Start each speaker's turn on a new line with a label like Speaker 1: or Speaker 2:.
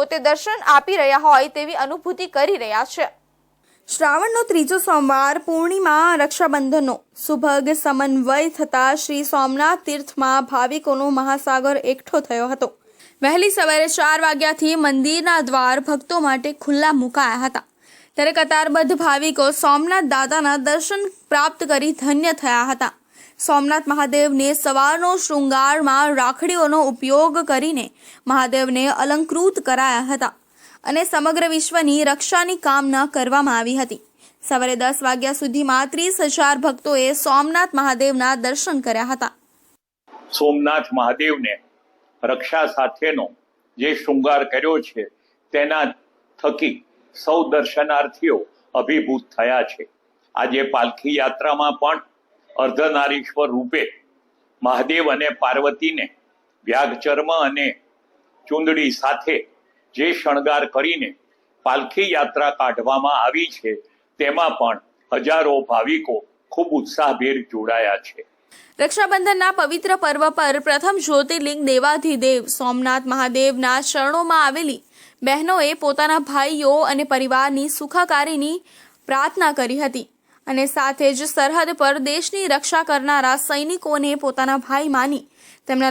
Speaker 1: પોતે દર્શન આપી રહ્યા હોય તેવી અનુભૂતિ કરી રહ્યા છે. શ્રાવણનો ત્રીજો સોમવાર પૂર્ણિમા રક્ષાબંધનનો. સુભગ સમન્વય થતા શ્રી સોમનાથ તીર્થમાં ભાવિકોનો મહાસાગર એકઠો થયો હતો. વહેલી સવારે ચાર વાગ્યાથી મંદિરના દ્વાર ભક્તો માટે ખુલ્લા મુકાયા હતા. ત્યારે કતારબદ્ધ ભાવિકો સોમનાથ દાદાના દર્શન પ્રાપ્ત કરી ધન્ય થયા હતા. સોમનાથ મહાદેવને સવારનો શૃંગારમાં રાખડીઓનો ઉપયોગ કરીને મહાદેવને અલંકૃત કરાયા હતા અને સમગ્ર વિશ્વની રક્ષાની કામના કરવામાં આવી હતી. સવારે દસ વાગ્યા સુધીમાં ત્રીસ હજાર ભક્તોએ સોમનાથ મહાદેવના દર્શન કર્યા હતા.
Speaker 2: સોમનાથ મહાદેવને રક્ષા સાથેનો જે શૃંગાર કર્યો છે, તેના થકી સૌ દર્શનાર્થીઓ અભિભૂત થયા છે. આજે પાલખી યાત્રામાં પણ અર્ધનારીશ્વર રૂપે મહાદેવ અને પાર્વતીને વ્યાગચર્મ અને ચુંદડી સાથે જે શણગાર કરીને પાલખી યાત્રા કાઢવામાં આવી છે, તેમાં પણ હજારો ભાવિકો ખૂબ ઉત્સાહભેર જોડાયા છે.
Speaker 1: રક્ષાબંધનના પવિત્ર પર્વ પર પ્રથમ જ્યોતિર્લિંગ દેવાધિદેવ સોમનાથ મહાદેવના શરણોમાં આવેલી બહેનોએ પોતાના ભાઈઓ અને પરિવારની સુખાકારીની પ્રાર્થના કરી હતી. અને સાથે જ સરહદ પર દેશની રક્ષા કરનારા સૈનિકોને પોતાના ભાઈ માની તેમના